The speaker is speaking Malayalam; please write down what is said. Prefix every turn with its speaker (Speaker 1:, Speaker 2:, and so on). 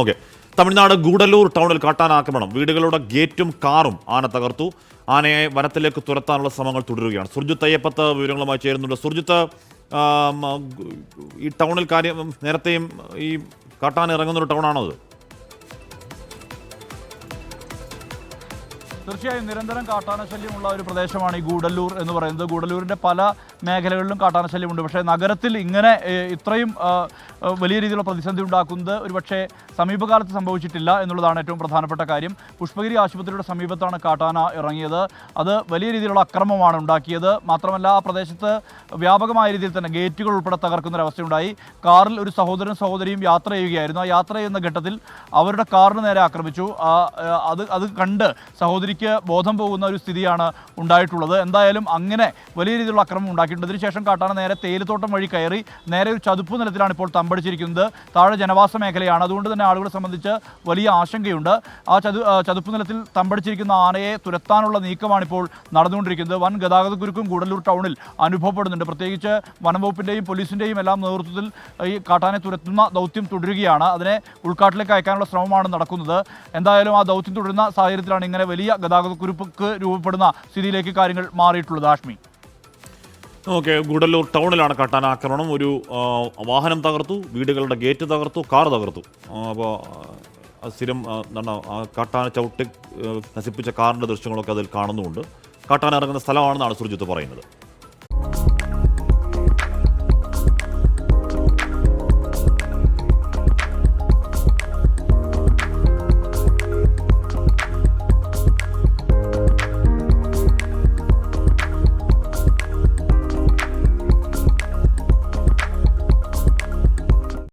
Speaker 1: ഓക്കെ. തമിഴ്നാട് ഗൂഡല്ലൂർ ടൗണിൽ കാട്ടാനാക്രമണം വീടുകളുടെ ഗേറ്റും കാറും ആന തകർത്തു. ആനയെ വനത്തിലേക്ക് തുരത്താനുള്ള ശ്രമങ്ങൾ തുടരുകയാണ്. സുർജിത്ത് അയ്യപ്പത്ത് വിവരങ്ങളുമായി ചേരുന്നുണ്ട്. സുർജിത്ത് ഈ ടൗണിൽ കാര്യം നേരത്തെയും ഈ കാട്ടാന ഇറങ്ങുന്ന ഒരു ടൗണാണോ അത്?
Speaker 2: തീർച്ചയായും നിരന്തരം കാട്ടാനശല്യമുള്ള ഒരു പ്രദേശമാണ് ഈ ഗൂഡല്ലൂർ എന്ന് പറയുന്നത്. ഗൂഡല്ലൂരിന്റെ പല മേഖലകളിലും കാട്ടാനശല്യമുണ്ട്. പക്ഷേ നഗരത്തിൽ ഇങ്ങനെ ഇത്രയും വലിയ രീതിയിലുള്ള പ്രതിസന്ധി ഉണ്ടാക്കുന്നത് ഒരുപക്ഷെ സമീപകാലത്ത് സംഭവിച്ചിട്ടില്ല എന്നുള്ളതാണ് ഏറ്റവും പ്രധാനപ്പെട്ട കാര്യം. പുഷ്പഗിരി ആശുപത്രിയുടെ സമീപത്താണ് കാട്ടാന ഇറങ്ങിയത്. അത് വലിയ രീതിയിലുള്ള അക്രമമാണ് ഉണ്ടാക്കിയത്. മാത്രമല്ല ആ പ്രദേശത്ത് വ്യാപകമായ രീതിയിൽ തന്നെ ഗേറ്റുകൾ ഉൾപ്പെടെ തകർക്കുന്നൊരവസ്ഥയുണ്ടായി കാറിൽ ഒരു സഹോദരനും സഹോദരിയും യാത്ര ചെയ്യുകയായിരുന്നു. ആ യാത്ര ചെയ്യുന്ന ഘട്ടത്തിൽ അവരുടെ കാറിന് നേരെ ആക്രമിച്ചു. അത് അത് കണ്ട് സഹോദരിക്ക് ബോധം പോകുന്ന ഒരു സ്ഥിതിയാണ് ഉണ്ടായിട്ടുള്ളത്. എന്തായാലും അങ്ങനെ വലിയ രീതിയിലുള്ള അക്രമം ഉണ്ടാക്കിയിട്ടുണ്ട്. ശേഷം കാട്ടാന നേരെ തേയിലത്തോട്ടം വഴി കയറി നേരെ ഒരു ചതുപ്പ് നിലത്തിലാണ് ഇപ്പോൾ തമ്പടിച്ചിരിക്കുന്നത്. താഴെ ജനവാസ മേഖലയാണ്. അതുകൊണ്ട് തന്നെ ആളുകളെ സംബന്ധിച്ച് വലിയ ആശങ്കയുണ്ട്. ആ ചതു ചതുപ്പ് നിലത്തിൽ തമ്പടിച്ചിരിക്കുന്ന ആനയെ തുരത്താനുള്ള നീക്കമാണ് ഇപ്പോൾ നടന്നുകൊണ്ടിരിക്കുന്നത്. വൻ ഗതാഗത കുരുക്കും ഗൂഡല്ലൂർ ടൗണിൽ അനുഭവപ്പെടുന്നുണ്ട്. പ്രത്യേകിച്ച് വനംവകുപ്പിന്റെയും പോലീസിന്റെയും എല്ലാം നേതൃത്വത്തിൽ ഈ കാട്ടാനെ തുരത്തുന്ന ദൗത്യം തുടരുകയാണ്. അതിനെ ഉൾക്കാട്ടിലേക്ക് അയക്കാനുള്ള ശ്രമമാണ് നടക്കുന്നത്. എന്തായാലും ആ ദൗത്യം തുടരുന്ന സാഹചര്യത്തിലാണ് ഇങ്ങനെ വലിയ ഗതാഗത കുരുക്ക് രൂപപ്പെടുന്ന സ്ഥിതിയിലേക്ക് കാര്യങ്ങൾ മാറിയിട്ടുള്ളത് ആഷ്മി.
Speaker 1: ഓക്കെ ഗൂഡല്ലൂർ ടൗണിലാണ് കട്ടാൻ ആക്രമണം. ഒരു വാഹനം തകർത്തു വീടുകളുടെ ഗേറ്റ് തകർത്തു കാർ തകർത്തു. അപ്പോൾ സ്ഥിരം എന്താണ് കാട്ടാന ചവിട്ടി നശിപ്പിച്ച കാറിന്റെ ദൃശ്യങ്ങളൊക്കെ അതിൽ കാണുന്നുമുണ്ട് കാട്ടാന ഇറങ്ങുന്ന സ്ഥലമാണെന്നാണ് സുർജിത്ത് പറയുന്നത്.